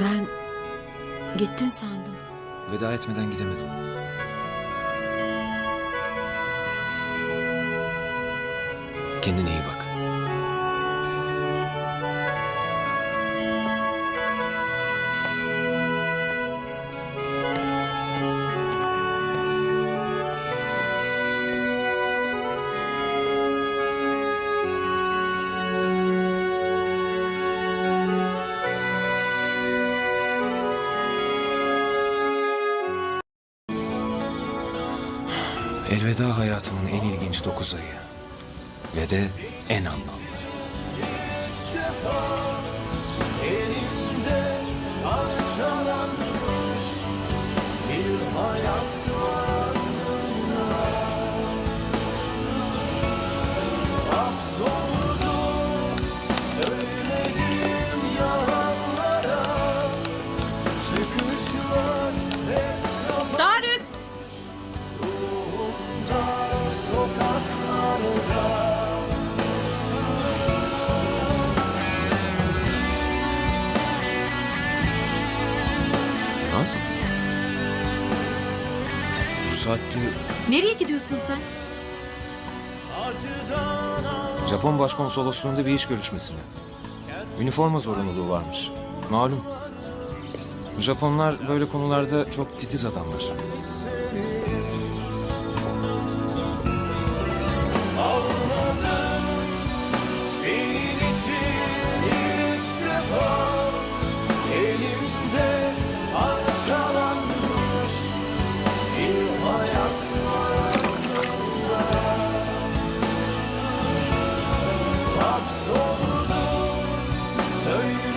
Ben gittin sandım. Veda etmeden gidemedim. Kendine iyi bak. Elveda hayatımın en ilginç dokuz ayı. Ve de en anlamlı. Nazım. Bu saatte Nereye gidiyorsun sen? Japon başkonsolosluğunda bir iş görüşmesine. Üniforma zorunluluğu varmış. Malum. Japonlar böyle konularda çok titiz adamlar. 岁月